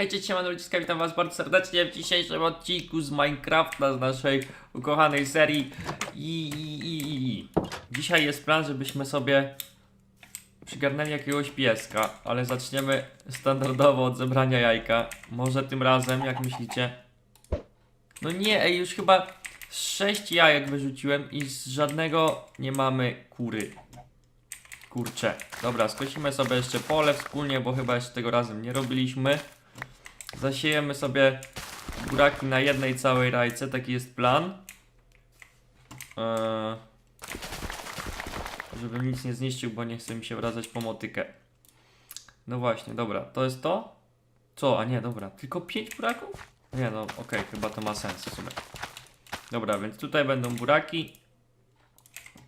Hej, cześć, siemano ludziska, witam was bardzo serdecznie w dzisiejszym odcinku z Minecrafta, z naszej ukochanej serii I, i, i, i. Dzisiaj jest plan, żebyśmy sobie przygarnęli jakiegoś pieska, ale zaczniemy standardowo od zebrania jajka. Może tym razem, jak myślicie? No nie, ej, już chyba sześć jajek wyrzuciłem i z żadnego nie mamy kury. Kurczę. Dobra, skosimy sobie jeszcze pole wspólnie, bo chyba jeszcze tego razem nie robiliśmy. Zasiejemy sobie buraki na jednej całej rajce, taki jest plan. Eee, żebym nic nie zniszczył, bo nie chce mi się wracać po motykę. No właśnie, dobra, to jest to? Co? A nie, dobra, tylko 5 buraków? Nie no, okej, chyba to ma sens w sumie. Dobra, więc tutaj będą buraki.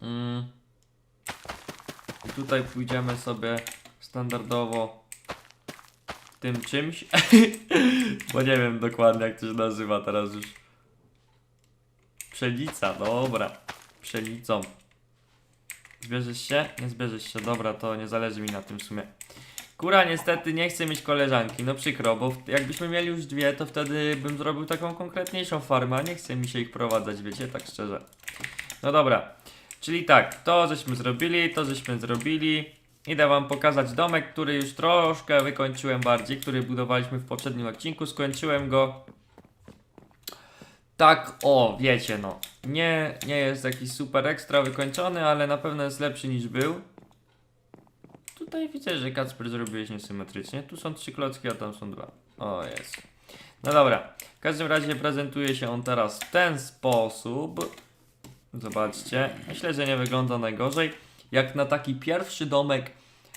Mm. I tutaj pójdziemy sobie standardowo tym czymś. Bo nie wiem dokładnie jak to się nazywa teraz już. Pszenica, dobra. Pszenicą. Zbierzesz się? Nie zbierzesz się, dobra, to nie zależy mi na tym w sumie. Kura niestety nie chce mieć koleżanki, no przykro, bo jakbyśmy mieli już dwie, to wtedy bym zrobił taką konkretniejszą farmę, a nie chce mi się ich prowadzać, wiecie, tak szczerze. No dobra, czyli tak, to żeśmy zrobili, to żeśmy zrobili. Idę wam pokazać domek, który już troszkę wykończyłem bardziej, który budowaliśmy w poprzednim odcinku, skończyłem go. Tak, o, wiecie no, nie, nie jest jakiś super ekstra wykończony, ale na pewno jest lepszy niż był. Tutaj widzę, że Kacper zrobiłeś niesymetrycznie. Tu są trzy klocki, a tam są dwa. O, jest. No dobra. W każdym razie prezentuje się on teraz w ten sposób. Zobaczcie. Myślę, że nie wygląda najgorzej. Jak na taki pierwszy domek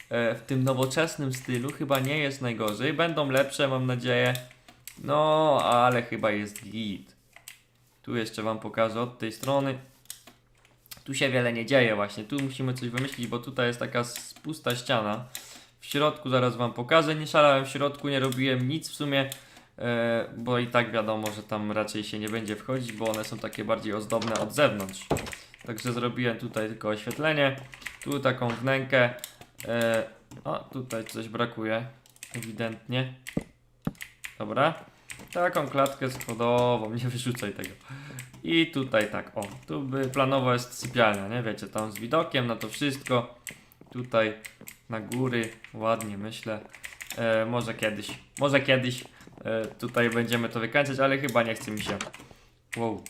e, w tym nowoczesnym stylu, chyba nie jest najgorzej. Będą lepsze, mam nadzieję. No, ale chyba jest git. Tu jeszcze wam pokażę od tej strony. Tu się wiele nie dzieje właśnie, tu musimy coś wymyślić, bo tutaj jest taka pusta ściana. W środku zaraz wam pokażę, nie szalałem w środku, nie robiłem nic w sumie, e, bo i tak wiadomo, że tam raczej się nie będzie wchodzić, bo one są takie bardziej ozdobne od zewnątrz. Także zrobiłem tutaj tylko oświetlenie, tu taką wnękę, e, o tutaj coś brakuje, ewidentnie. Dobra, taką klatkę schodową, nie wyrzucaj tego. I tutaj tak, o, tu by planowo jest sypialnia, nie? Wiecie, tam z widokiem na to wszystko. Tutaj na góry, ładnie myślę. E, może kiedyś, może kiedyś e, tutaj będziemy to wykańczać, ale chyba nie chce mi się. Wow,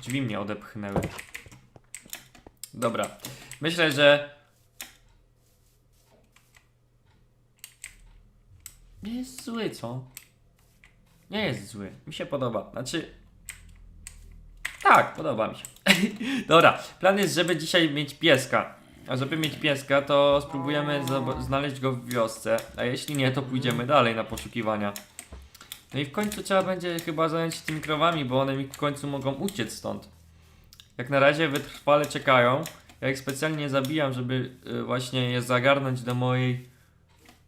drzwi mnie odepchnęły. Dobra, myślę, że nie jest zły, co? Nie jest zły, mi się podoba. Znaczy, tak, podoba mi się. Dobra, plan jest, żeby dzisiaj mieć pieska. A żeby mieć pieska, to spróbujemy znaleźć go w wiosce. A jeśli nie, to pójdziemy dalej na poszukiwania. No i w końcu trzeba będzie chyba zająć się tymi krowami, bo one mi w końcu mogą uciec stąd. Jak na razie wytrwale czekają. Ja ich specjalnie zabijam, żeby y, właśnie je zagarnąć do mojej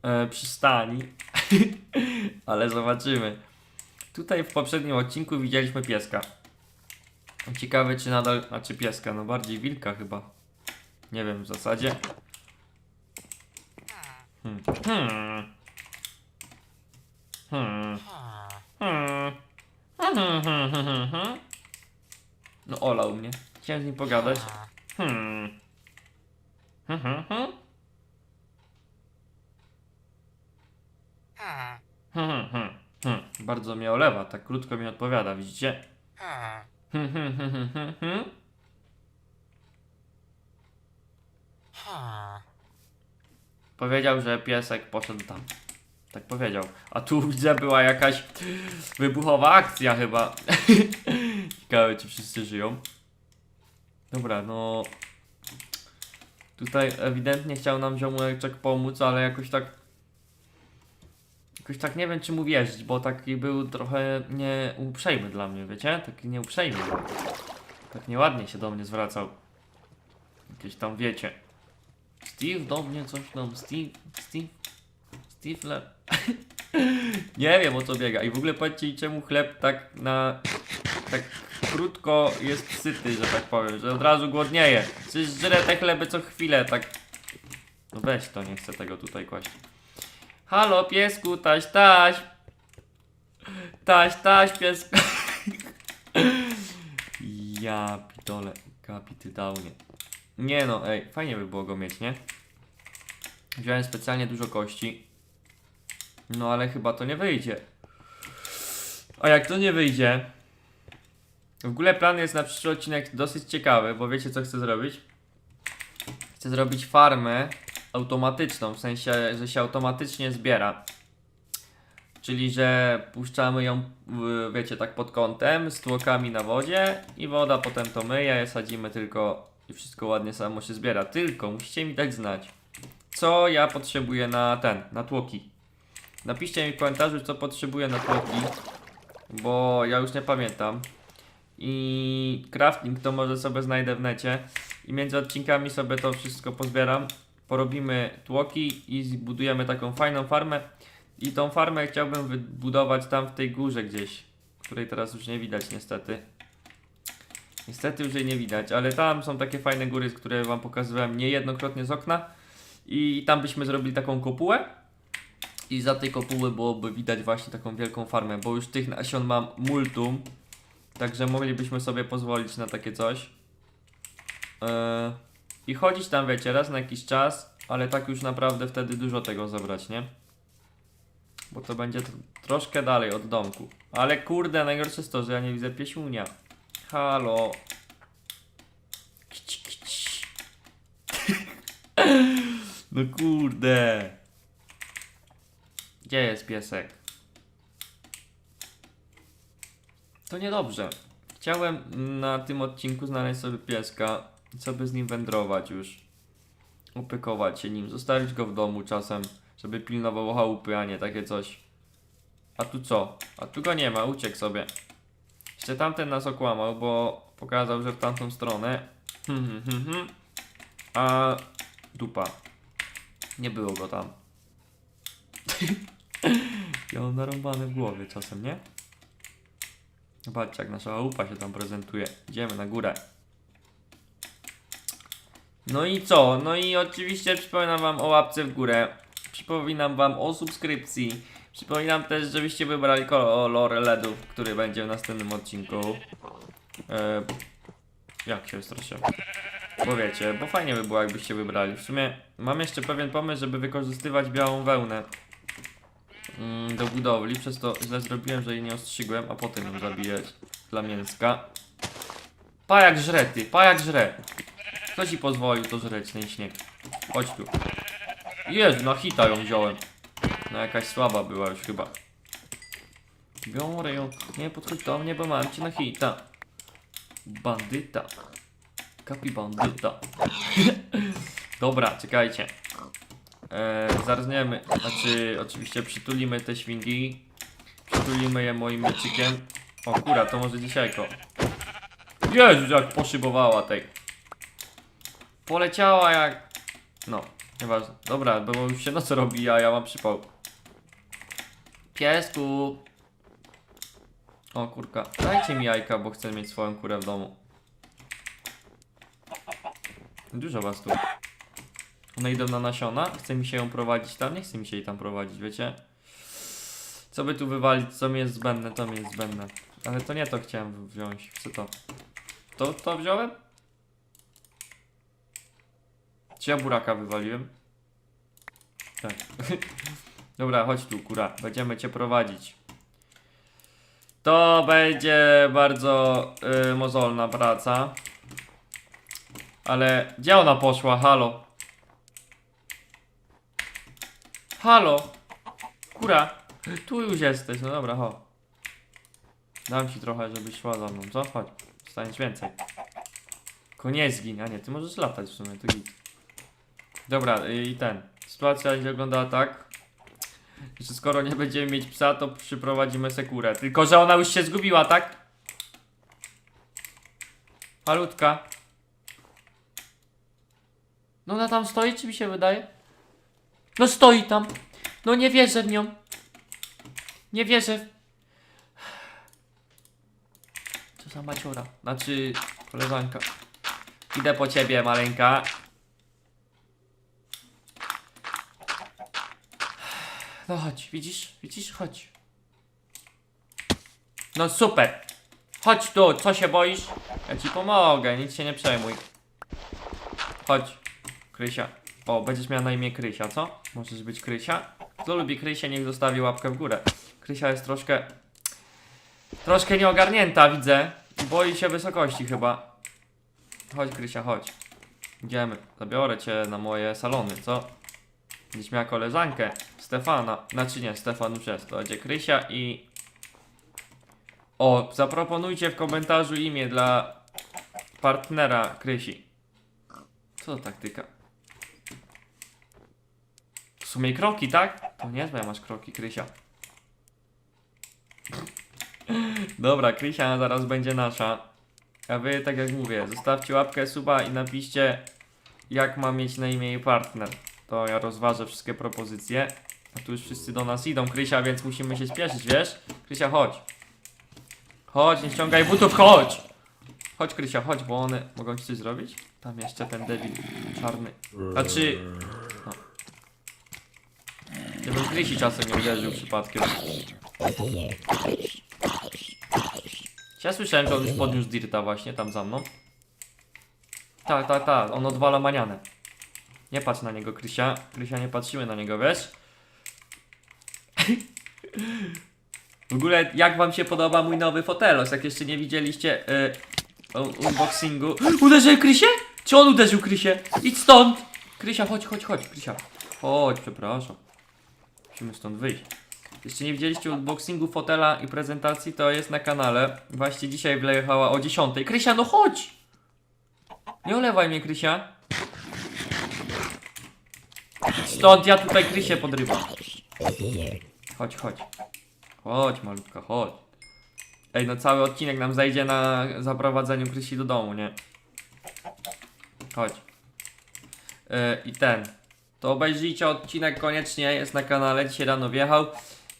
e, przystani. Ale zobaczymy. Tutaj w poprzednim odcinku widzieliśmy pieska. Ciekawe czy nadal, znaczy pieska, no bardziej wilka chyba. Nie wiem w zasadzie. Hmm. Hmm. Hmm. Hmm. Hmm, hmm, hmm, hmm, hmm. No olał mnie. Chciałem z nim pogadać. Hmm. Hmm, hmm, hmm. Hmm, hmm. Bardzo mnie olewa, tak krótko mi odpowiada, widzicie? Hmm, hmm, hmm, hmm, hmm. Powiedział, że piesek poszedł tam. Tak powiedział. A tu widzę była jakaś wybuchowa akcja chyba. Ciekawe czy wszyscy żyją. Dobra, no. Tutaj ewidentnie chciał nam ziomułeczek pomóc, ale jakoś tak. Jakoś tak nie wiem czy mu wierzyć, bo taki był trochę nieuprzejmy dla mnie, wiecie? Taki nieuprzejmy. Tak nieładnie się do mnie zwracał. Jakieś tam wiecie. Steve do mnie coś tam. Steve. Steve. Le... Nie wiem o co biega. I w ogóle mi, czemu chleb tak na. Tak krótko jest syty, że tak powiem, że od razu głodnieje. Przecież żre te chleby co chwilę, tak. No weź to, nie chcę tego tutaj kłaść. Halo piesku, taś, taś. Taś, taś, pies. ja pitole, kapity. Nie no, ej, fajnie by było go mieć, nie? Wziąłem specjalnie dużo kości. No ale chyba to nie wyjdzie. A jak to nie wyjdzie? W ogóle plan jest na przyszły odcinek dosyć ciekawy, bo wiecie co chcę zrobić? Chcę zrobić farmę automatyczną, w sensie, że się automatycznie zbiera. Czyli, że puszczamy ją, wiecie, tak pod kątem, z tłokami na wodzie i woda potem to myje, sadzimy tylko i wszystko ładnie samo się zbiera. Tylko musicie mi dać znać, co ja potrzebuję na ten, na tłoki. Napiszcie mi w komentarzu, co potrzebuję na tłoki, bo ja już nie pamiętam. I crafting to może sobie znajdę w necie i między odcinkami sobie to wszystko pozbieram. Porobimy tłoki i zbudujemy taką fajną farmę. I tą farmę chciałbym wybudować tam w tej górze gdzieś, której teraz już nie widać niestety. Niestety już jej nie widać, ale tam są takie fajne góry, które wam pokazywałem niejednokrotnie z okna. I tam byśmy zrobili taką kopułę. I za tej kopuły byłoby widać właśnie taką wielką farmę, bo już tych nasion mam multum. Także moglibyśmy sobie pozwolić na takie coś. Yy, I chodzić tam, wiecie, raz na jakiś czas, ale tak już naprawdę wtedy dużo tego zabrać, nie? Bo to będzie tr- troszkę dalej od domku. Ale kurde, najgorsze jest to, że ja nie widzę pieśmunia. Halo. Kici, kici. no kurde. Gdzie jest piesek? To niedobrze. Chciałem na tym odcinku znaleźć sobie pieska i sobie z nim wędrować już. Opiekować się nim, zostawić go w domu czasem, żeby pilnował chałupy, a nie takie coś. A tu co? A tu go nie ma, uciekł sobie. Jeszcze tamten nas okłamał, bo pokazał, że w tamtą stronę. Hmm, hmm, hmm. A dupa. Nie było go tam. Ja mam narąbane w głowie czasem, nie? Zobaczcie, jak nasza chałupa się tam prezentuje. Idziemy na górę. No i co? No i oczywiście przypominam wam o łapce w górę. Przypominam wam o subskrypcji. Przypominam też, żebyście wybrali kolor LEDów, który będzie w następnym odcinku. E, jak się wystraszyłem? Bo wiecie, bo fajnie by było jakbyście wybrali. W sumie mam jeszcze pewien pomysł, żeby wykorzystywać białą wełnę mm, do budowli. Przez to źle zrobiłem, że jej nie ostrzygłem, a potem ją zabijać dla mięska. Pajak żre ty, pajak żre. Kto ci pozwolił to żreć, ten śnieg? Chodź tu. Jezu, na hita ją wziąłem. No jakaś słaba była już chyba. Biorę ją. Nie podchodź do mnie, bo mam cię na hita. Bandyta. Kapi bandyta. Dobra, czekajcie. Eee, zarzniemy, znaczy oczywiście przytulimy te świnki. Przytulimy je moim mieczykiem. O kura, to może dzisiajko. Jezus, jak poszybowała tej. Poleciała jak... No, nieważne. Dobra, bo już się noc robi, a ja mam przypał. Piesku. O kurka, dajcie mi jajka, bo chcę mieć swoją kurę w domu. Dużo was tu. One idą na nasiona, chce mi się ją prowadzić tam, nie chce mi się jej tam prowadzić, wiecie? Co by tu wywalić, co mi jest zbędne, to mi jest zbędne. Ale to nie to chciałem wziąć, chcę to. To, to wziąłem? Czy ja buraka wywaliłem? Tak. Dobra, chodź tu, kura. Będziemy cię prowadzić. To będzie bardzo y, mozolna praca. Ale gdzie ona poszła? Halo? Halo? Kura? Tu już jesteś, no dobra, ho. Dam ci trochę, żebyś szła za mną, co? Chodź, staniesz więcej. Tylko nie zgin, a nie, ty możesz latać w sumie, to git. Dobra, y, i ten. Sytuacja wyglądała tak, że skoro nie będziemy mieć psa, to przyprowadzimy sekurę. Tylko, że ona już się zgubiła, tak? Malutka. No ona tam stoi, czy mi się wydaje? No stoi tam. No nie wierzę w nią. Nie wierzę. Co za maciora. Znaczy, koleżanka. Idę po ciebie, maleńka. No chodź, widzisz? Widzisz? Chodź. No super. Chodź tu, co się boisz? Ja ci pomogę, nic się nie przejmuj. Chodź, Krysia. O, będziesz miała na imię Krysia, co? Możesz być Krysia? Kto lubi Krysię, niech zostawi łapkę w górę. Krysia jest troszkę... Troszkę nieogarnięta, widzę. Boi się wysokości chyba. Chodź, Krysia, chodź. Idziemy. Zabiorę cię na moje salony, co? Będziesz miała koleżankę. Stefana. Znaczy nie, Stefan już jest. To będzie Krysia i... O, zaproponujcie w komentarzu imię dla partnera Krysi. Co to taktyka? Sumie kroki, tak? To niezłe masz kroki, Krysia. Dobra, Krysia zaraz będzie nasza. A wy, tak jak mówię, zostawcie łapkę, suba i napiszcie, jak ma mieć na imię jej partner. To ja rozważę wszystkie propozycje. A tu już wszyscy do nas idą, Krysia, więc musimy się spieszyć, wiesz? Krysia, chodź. Chodź, nie ściągaj butów, chodź! Chodź, Krysia, chodź, bo one mogą ci coś zrobić? Tam jeszcze ten debil czarny. A czy... No. Krysi czasem nie uderzył przypadkiem. Ja słyszałem, że on już podniósł Dirta właśnie, tam za mną. Tak, tak, tak, on odwala manianę. Nie patrz na niego, Krysia. Krysia, nie patrzymy na niego, wiesz? W ogóle, jak wam się podoba mój nowy fotelos? Jak jeszcze nie widzieliście y, un- unboxingu. Uderzył Krysie? Czy on uderzył Krysie? Idź stąd! Krysia, chodź, chodź, chodź, Krysia. Chodź, przepraszam. Musimy stąd wyjść. Jeśli nie widzieliście unboxingu fotela i prezentacji, to jest na kanale. Właśnie dzisiaj wlejechała o 10. Krysia, no chodź! Nie olewaj mnie, Krysia. Stąd ja tutaj Krysię podrywam. Chodź, chodź. Chodź, malutka, chodź. Ej, no cały odcinek nam zajdzie na zaprowadzeniu Krysi do domu, nie? Chodź. Yy, I ten to obejrzyjcie odcinek koniecznie, jest na kanale, dzisiaj rano wjechał.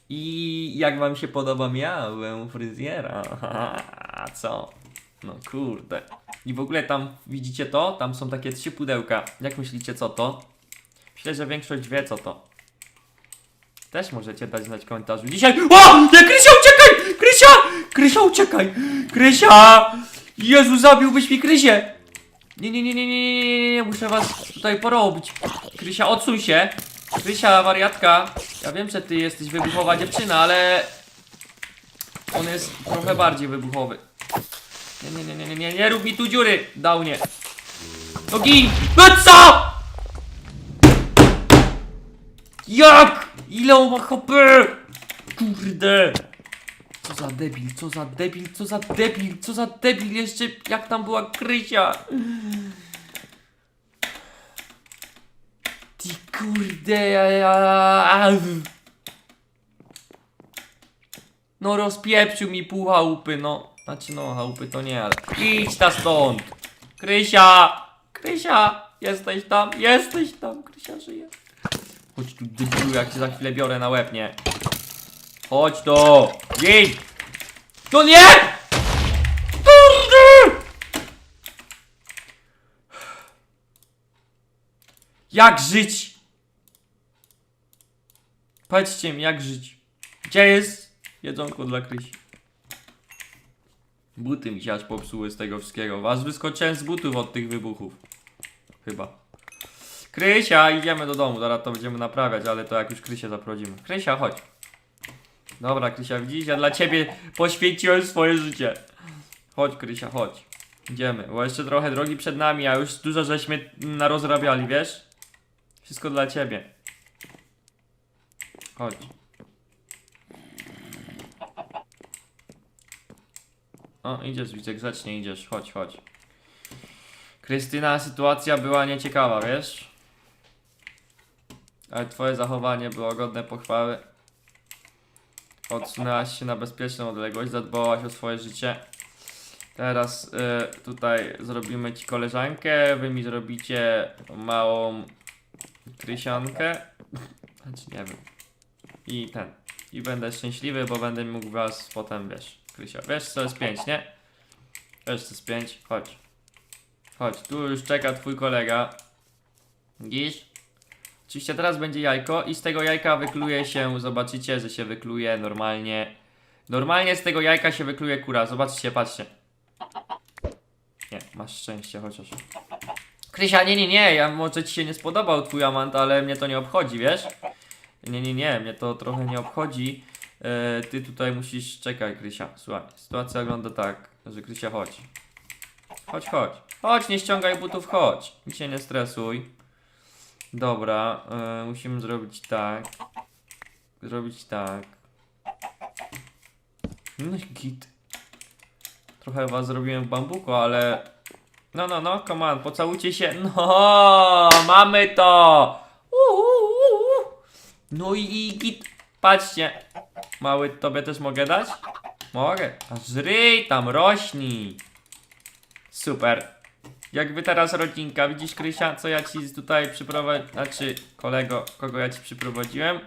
I jak wam się podoba, miałem fryzjera. A co? No kurde. I w ogóle tam widzicie to? Tam są takie trzy pudełka. Jak myślicie, co to? Myślę, że większość wie, co to. Też możecie dać znać komentarzu. Dzisiaj. O! Nie, Krysia, uciekaj! Krysia! Krysia, uciekaj! Krysia! Jezu, zabiłbyś mi Krysię! Nie, nie, nie, nie, nie, nie, nie, nie, muszę was tutaj porobić. Krysia, odsuń się! Krysia, wariatka! Ja wiem, że ty jesteś wybuchowa dziewczyna, ale... On jest trochę bardziej wybuchowy. Nie, nie, nie, nie, nie, nie, nie rób mi tu dziury! Downie. No gin! No co? Jak? Ile on ma HP? Kurde! Co za debil, co za debil, co za debil, co za debil, jeszcze jak tam była Krysia. Ty kurde, ja, ja, No rozpieprzył mi pół chałupy, no. Znaczy no, chałupy to nie, ale... Idź ta stąd! Krysia! Krysia! Jesteś tam, jesteś tam, Krysia żyje. Chodź tu, debilu, jak cię za chwilę biorę na łeb, nie? Chodź tu! Gin! To nie! Jak żyć? Powiedzcie mi, jak żyć? Gdzie jest jedzonko dla Krysi? Buty mi się aż popsuły z tego wszystkiego. Aż wyskoczyłem z butów od tych wybuchów. Chyba. Krysia, idziemy do domu, zaraz to będziemy naprawiać, ale to jak już Krysię zaprowadzimy. Krysia, chodź. Dobra, Krysia, widzisz, ja dla ciebie poświęciłem swoje życie. Chodź, Krysia, chodź. Idziemy, bo jeszcze trochę drogi przed nami, a już dużo żeśmy narozrabiali, wiesz? Wszystko dla ciebie. Chodź. O, idziesz, widzę, grzecznie idziesz, chodź, chodź. Krystyna, sytuacja była nieciekawa, wiesz? Ale twoje zachowanie było godne pochwały. Odsunęłaś się na bezpieczną odległość, zadbałaś o swoje życie. Teraz y, tutaj zrobimy ci koleżankę, wy mi zrobicie małą krysiankę. Znaczy nie wiem. I ten. I będę szczęśliwy, bo będę mógł was potem, wiesz, Krysia. Wiesz co jest 5, nie? Wiesz co jest 5? Chodź. Chodź, tu już czeka twój kolega. Widzisz? Oczywiście teraz będzie jajko i z tego jajka wykluje się, zobaczycie, że się wykluje normalnie Normalnie z tego jajka się wykluje kura. Zobaczcie, patrzcie. Nie, masz szczęście chociaż. Krysia, nie, nie, nie, ja może ci się nie spodobał twój amant, ale mnie to nie obchodzi, wiesz? Nie, nie, nie, mnie to trochę nie obchodzi. E, ty tutaj musisz, czekaj Krysia, słuchaj, sytuacja wygląda tak, że Krysia chodź. Chodź, chodź. Chodź, nie ściągaj butów, chodź. Nic się nie stresuj. Dobra, e, musimy zrobić tak. Zrobić tak. No git. Trochę was zrobiłem w ale... No, no, no, come on, pocałujcie się. No, mamy to! Uhuhu. No i, git. Patrzcie. Mały, tobie też mogę dać? Mogę. A żryj tam, rośnij. Super. Jakby teraz rodzinka, widzisz Krysia, co ja ci tutaj przyprowadziłem, znaczy kolego, kogo ja ci przyprowadziłem?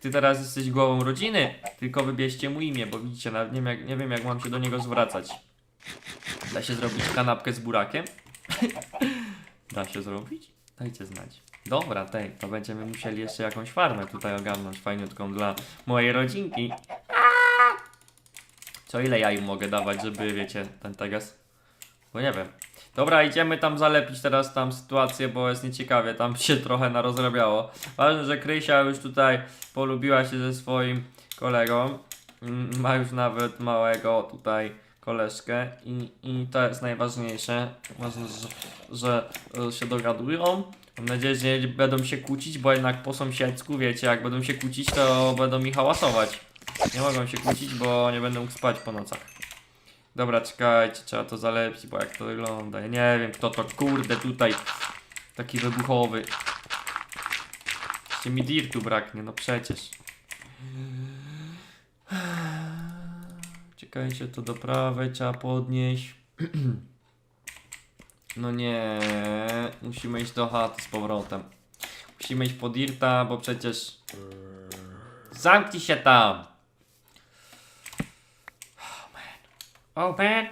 Ty teraz jesteś głową rodziny, tylko wybierzcie mu imię, bo widzicie, nie wiem, jak, nie wiem jak mam się do niego zwracać. Da się zrobić kanapkę z burakiem? da się zrobić? Dajcie znać. Dobra, tej, to będziemy musieli jeszcze jakąś farmę tutaj ogarnąć fajniutką dla mojej rodzinki. Co ile ja im mogę dawać, żeby, wiecie, ten teges? Bo nie wiem. Dobra, idziemy tam zalepić teraz tam sytuację, bo jest nieciekawie, tam się trochę narozrabiało. Ważne, że Krysia już tutaj polubiła się ze swoim kolegą. Mm, Ma już nawet małego tutaj koleżkę i, i to jest najważniejsze. Ważne, że, że e, się dogadują. Mam nadzieję, że nie będą się kłócić, bo jednak po sąsiedzku, wiecie, jak będą się kłócić, to będą mi hałasować. Nie mogą się kłócić, bo nie będą mógł spać po nocach. Dobra, czekajcie, trzeba to zalepić, bo jak to wygląda. Ja nie wiem, kto to kurde tutaj taki wybuchowy. Jeszcze mi dirtu braknie, no przecież. Czekajcie, to do prawej trzeba podnieść. No nie, musimy iść do chaty z powrotem. Musimy iść po dirta, bo przecież... Zamknij się tam! Oh man.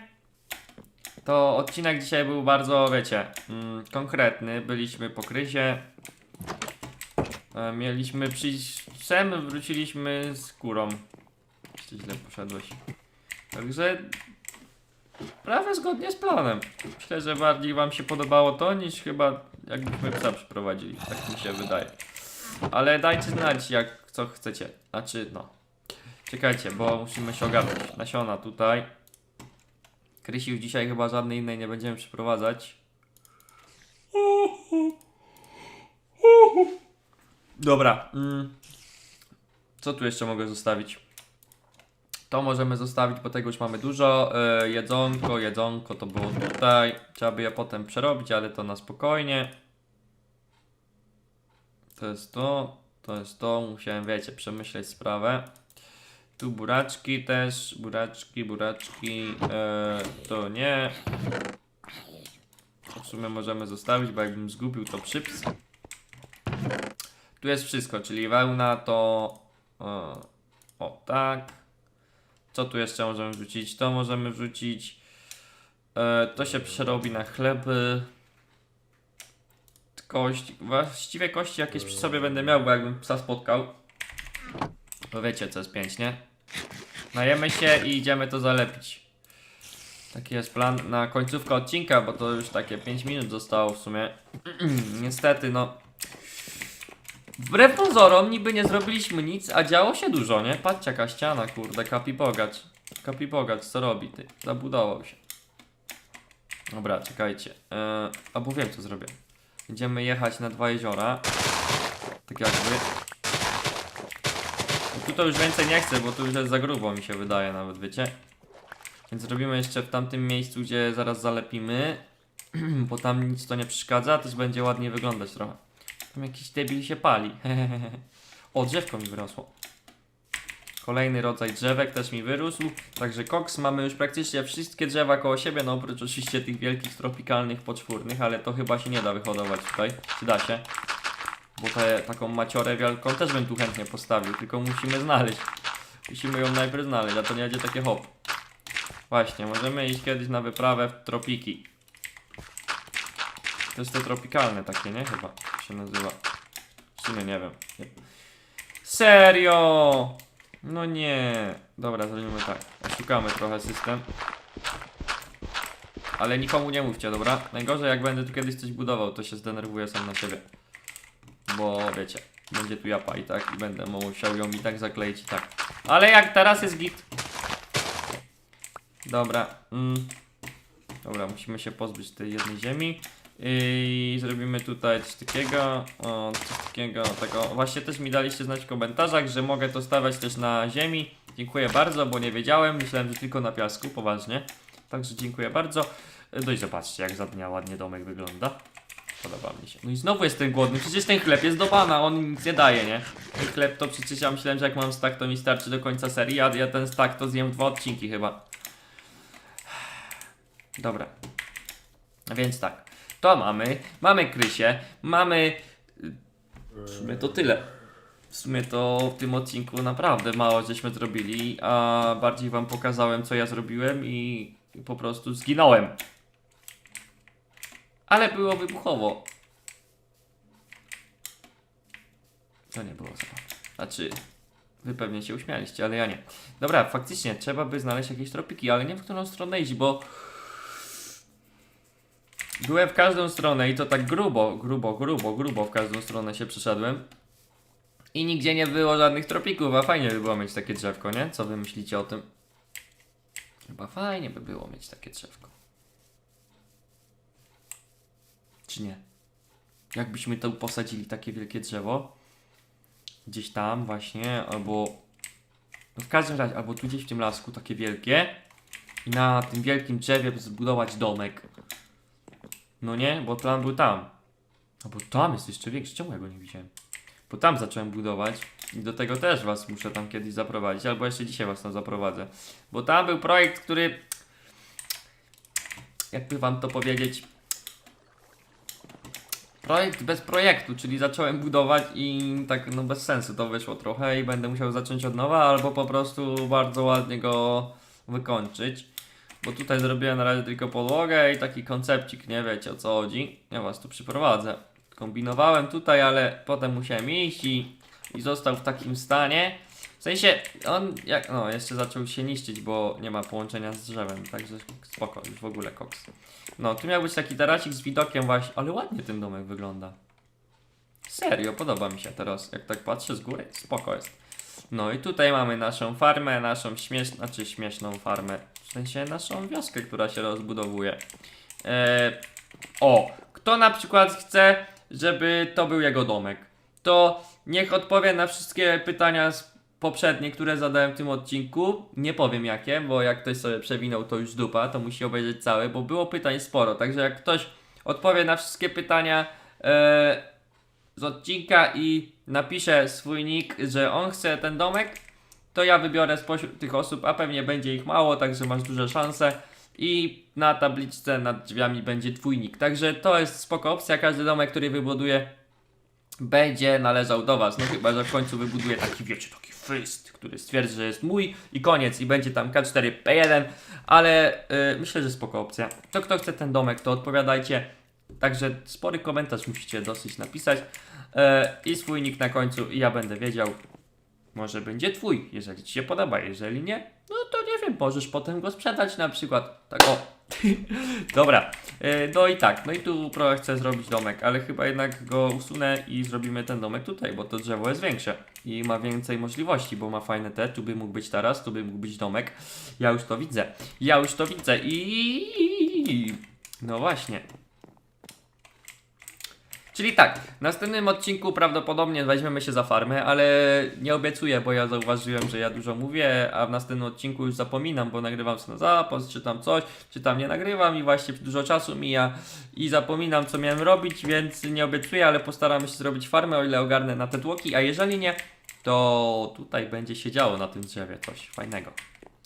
To odcinek dzisiaj był bardzo, wiecie, mm, konkretny. Byliśmy po kryzie. E, mieliśmy przyjść sem, wróciliśmy z kurą. Jeszcze źle poszedłeś. Także prawie zgodnie z planem. Myślę, że bardziej wam się podobało to, niż chyba jakbyśmy psa przyprowadzili. Tak mi się wydaje. Ale dajcie znać, jak co chcecie. Znaczy, no. Czekajcie, bo musimy się ogarnąć. Nasiona tutaj. Krysi już dzisiaj chyba żadnej innej nie będziemy przeprowadzać. Dobra. Mm. Co tu jeszcze mogę zostawić? To możemy zostawić, bo tego już mamy dużo. E, jedzonko, jedzonko to było tutaj. Trzeba by je potem przerobić, ale to na spokojnie. To jest to, to jest to. Musiałem, wiecie, przemyśleć sprawę. Tu buraczki też, buraczki, buraczki, e, to nie. W sumie możemy zostawić, bo jakbym zgubił to przyps. Tu jest wszystko, czyli wełna to, e, o tak. Co tu jeszcze możemy wrzucić? To możemy wrzucić. E, to się przerobi na chleby. Kość, właściwie kości jakieś przy sobie będę miał, bo jakbym psa spotkał. To wiecie co jest pięć, nie? Najemy się i idziemy to zalepić. Taki jest plan na końcówkę odcinka, bo to już takie 5 minut zostało w sumie. Niestety, no. Wbrew pozorom niby nie zrobiliśmy nic, a działo się dużo, nie? Patrzcie jaka ściana, kurde, kapi bogacz. Kapi bogacz, co robi ty? Zabudował się. Dobra, czekajcie. Eee, albo wiem co zrobię. Będziemy jechać na dwa jeziora. Tak jakby. Tu to już więcej nie chcę, bo tu już jest za grubo mi się wydaje nawet, wiecie? Więc robimy jeszcze w tamtym miejscu, gdzie zaraz zalepimy. bo tam nic to nie przeszkadza, też będzie ładnie wyglądać trochę. Tam jakiś debil się pali. o, drzewko mi wyrosło. Kolejny rodzaj drzewek też mi wyrósł. Także koks mamy już praktycznie wszystkie drzewa koło siebie, no oprócz oczywiście tych wielkich tropikalnych poczwórnych, ale to chyba się nie da wyhodować tutaj. Czy da się? Bo te, taką maciorę wielką też bym tu chętnie postawił, tylko musimy znaleźć. Musimy ją najpierw znaleźć, a to nie będzie takie hop. Właśnie, możemy iść kiedyś na wyprawę w tropiki. To jest te tropikalne takie, nie? Chyba się nazywa. W sumie nie wiem. Nie. Serio! No nie. Dobra, zrobimy tak. Oszukamy trochę system. Ale nikomu nie mówcie, dobra? Najgorzej jak będę tu kiedyś coś budował, to się zdenerwuję sam na siebie. Bo wiecie, będzie tu japa i tak i będę musiał ją i tak zakleić i tak. Ale jak teraz jest git. Dobra. Mm. Dobra, musimy się pozbyć tej jednej ziemi. I zrobimy tutaj coś takiego, o, coś takiego, tego. Właśnie też mi daliście znać w komentarzach, że mogę to stawiać też na ziemi. Dziękuję bardzo, bo nie wiedziałem, myślałem, że tylko na piasku, poważnie. Także dziękuję bardzo. No i zobaczcie, jak za dnia ładnie domek wygląda. Podoba mi się. No i znowu jestem głodny, przecież ten chleb jest do pana, on nic nie daje, nie? Ten chleb to przecież ja myślałem, że jak mam stak, to mi starczy do końca serii, a ja ten stak to zjem dwa odcinki chyba. Dobra. Więc tak. To mamy. Mamy Krysię. Mamy. W sumie to tyle. W sumie to w tym odcinku naprawdę mało żeśmy zrobili, a bardziej wam pokazałem co ja zrobiłem i po prostu zginąłem. Ale było wybuchowo. To nie było zabawne. Znaczy, wy pewnie się uśmialiście, ale ja nie. Dobra, faktycznie trzeba by znaleźć jakieś tropiki, ale nie w którą stronę iść, bo Byłem w każdą stronę i to tak grubo, grubo, grubo, grubo w każdą stronę się przeszedłem. I nigdzie nie było żadnych tropików, a fajnie by było mieć takie drzewko, nie? Co wy myślicie o tym? Chyba fajnie by było mieć takie drzewko. Czy nie? Jakbyśmy to posadzili takie wielkie drzewo? Gdzieś tam właśnie, albo... No w każdym razie, albo tu gdzieś w tym lasku takie wielkie. I na tym wielkim drzewie zbudować domek. No nie, bo plan był tam. A bo tam jest jeszcze większy, czemu ja go nie widziałem? Bo tam zacząłem budować i do tego też was muszę tam kiedyś zaprowadzić, albo jeszcze dzisiaj was tam zaprowadzę. Bo tam był projekt, który... Jakby wam to powiedzieć... Projekt bez projektu, czyli zacząłem budować i tak no bez sensu to wyszło trochę i będę musiał zacząć od nowa, albo po prostu bardzo ładnie go wykończyć. Bo tutaj zrobiłem na razie tylko podłogę i taki koncepcik, nie wiecie o co chodzi. Ja was tu przyprowadzę. Kombinowałem tutaj, ale potem musiałem iść i, i został w takim stanie. W sensie on jak, no jeszcze zaczął się niszczyć, bo nie ma połączenia z drzewem, także spoko, już w ogóle koks. No, tu miał być taki taracik z widokiem właśnie, ale ładnie ten domek wygląda. Serio, podoba mi się teraz, jak tak patrzę z góry, spoko jest. No i tutaj mamy naszą farmę, naszą śmieszną, znaczy śmieszną farmę, w sensie naszą wioskę, która się rozbudowuje. Eee, o, kto na przykład chce, żeby to był jego domek, to niech odpowie na wszystkie pytania poprzednie, które zadałem w tym odcinku. Nie powiem jakie, bo jak ktoś sobie przewinął, to już dupa, to musi obejrzeć całe, bo było pytań sporo. Także jak ktoś odpowie na wszystkie pytania e, z odcinka i napisze swój nick, że on chce ten domek, to ja wybiorę spośród tych osób, a pewnie będzie ich mało, także masz duże szanse. I na tabliczce nad drzwiami będzie twój nick. Także to jest spoko opcja. Każdy domek, który wybuduję, będzie należał do was. No chyba, że w końcu wybuduję taki, wiecie, taki fyst, który stwierdzi, że jest mój i koniec. I będzie tam K4P1, ale y, myślę, że spoko opcja. To kto chce ten domek, to odpowiadajcie. Także spory komentarz musicie dosyć napisać. E, I swój nick na końcu i ja będę wiedział. Może będzie twój, jeżeli ci się podoba. Jeżeli nie, no to nie wiem, możesz potem go sprzedać na przykład. Tak o. Dobra, e, no i tak, no i tu pro chcę zrobić domek, ale chyba jednak go usunę i zrobimy ten domek tutaj, bo to drzewo jest większe i ma więcej możliwości, bo ma fajne te, tu by mógł być taras, tu by mógł być domek. Ja już to widzę, ja już to widzę i... No właśnie. Czyli tak, w następnym odcinku prawdopodobnie weźmiemy się za farmę, ale nie obiecuję, bo ja zauważyłem, że ja dużo mówię, a w następnym odcinku już zapominam, bo nagrywam sobie na zapas, czy tam coś, czy tam nie nagrywam i właśnie dużo czasu mija i zapominam co miałem robić, więc nie obiecuję, ale postaramy się zrobić farmę, o ile ogarnę na te tłoki, a jeżeli nie, to tutaj będzie się działo na tym drzewie coś fajnego.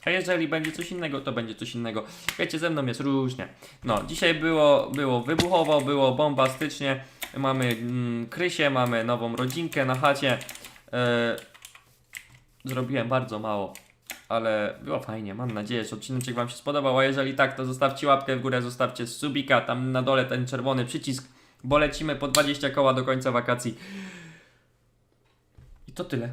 A jeżeli będzie coś innego, to będzie coś innego. Wiecie, ze mną jest różnie. No, dzisiaj było, było wybuchowo, było bombastycznie. Mamy mm, Krysię, mamy nową rodzinkę na chacie. E, zrobiłem bardzo mało, ale było fajnie. Mam nadzieję, że odcinek Wam się spodobał. A jeżeli tak, to zostawcie łapkę w górę, zostawcie subika, tam na dole ten czerwony przycisk, bo lecimy po 20 koła do końca wakacji. I to tyle.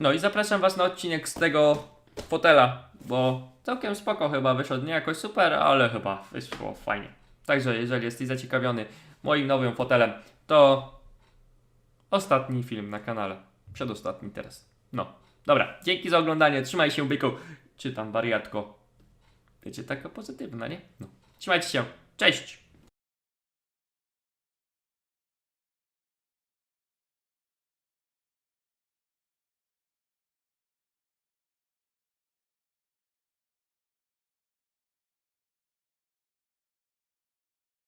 No i zapraszam Was na odcinek z tego fotela, bo całkiem spoko chyba wyszedł. Nie jakoś super, ale chyba wyszło fajnie. Także jeżeli jesteś zaciekawiony moim nowym fotelem, to ostatni film na kanale. Przedostatni teraz. No, dobra. Dzięki za oglądanie. Trzymaj się, byku. Czy tam wariatko. Wiecie, taka pozytywna, nie? No. Trzymajcie się. Cześć!